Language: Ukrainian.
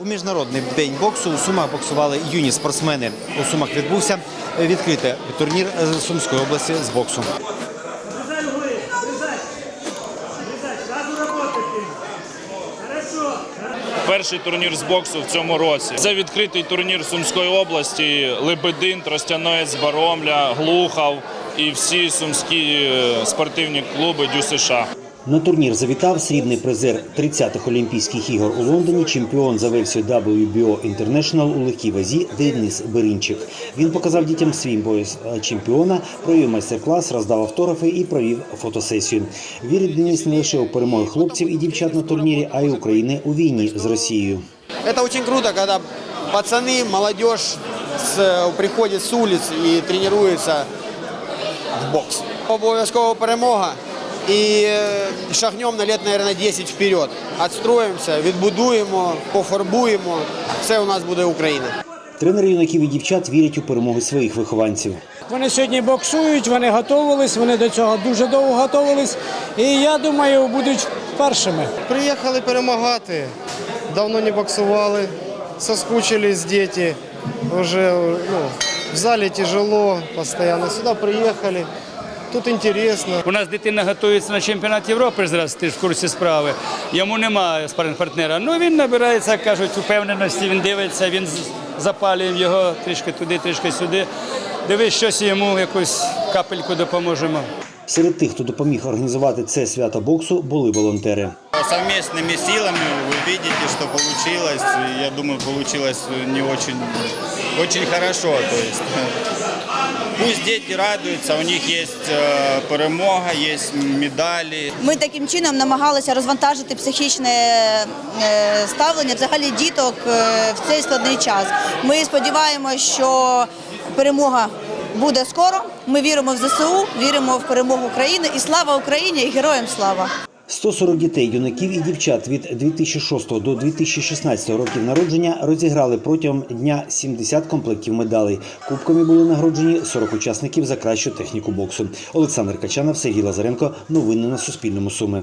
У міжнародний день боксу у Сумах боксували юні спортсмени. У Сумах відбувся відкритий турнір з Сумської області з боксу. Перший турнір з боксу в цьому році. Це відкритий турнір Сумської області. Лебедин, Тростяноець, Баромля, Глухов і всі сумські е, спортивні клуби Дю США. На турнір завітав срібний призер 30-х Олімпійських ігор у Лондоні, чемпіон за версією WBO International у легкій вазі Денис Беринчик. Він показав дітям свій пояс чемпіона, провів майстер-клас, роздав автографи і провів фотосесію. Вірить Денис не лише у перемоги хлопців і дівчат на турнірі, а й України у війні з Росією. Это очень круто, когда пацаны, молодежь с- приходит с улиц и тренируется в бокс. Обов'язково перемога і е, шагнем на лет, наверное, 10 вперед. Отстроїмося, відбудуємо, пофарбуємо. Все у нас буде Україна. Тренери юнаків і дівчат вірять у перемоги своїх вихованців. Вони сьогодні боксують, вони готувались, вони до цього дуже довго готувались. І я думаю, будуть першими. Приїхали перемагати. Давно не боксували, соскучились діти. Уже ну, в залі тяжело, постійно. Сюди приїхали. Тут інтересно. У нас дитина готується на чемпіонат Європи зараз, ти ж в курсі справи. Йому немає спаринг-партнера. Ну він набирається, як кажуть, упевненості, він дивиться, він запалює його трішки туди, трішки сюди. Дивись, щось йому якусь капельку допоможемо. Серед тих, хто допоміг організувати це свято боксу, були волонтери. Совместными силами вы видите, что получилось. Я думаю, получилось не очень, очень хорошо. То есть, пусть дети радуются, у них есть э, перемога, есть медали. Ми таким чином намагалися розвантажити психічне е, ставлення взагалі діток е, в цей складний час. Ми сподіваємося, що перемога буде скоро. Ми віримо в ЗСУ, віримо в перемогу України і слава Україні і героям слава! 140 дітей, юнаків і дівчат від 2006 до 2016 років народження розіграли протягом дня 70 комплектів медалей. Кубками були нагороджені 40 учасників за кращу техніку боксу. Олександр Качанов, Сергій Лазаренко. Новини на Суспільному. Суми.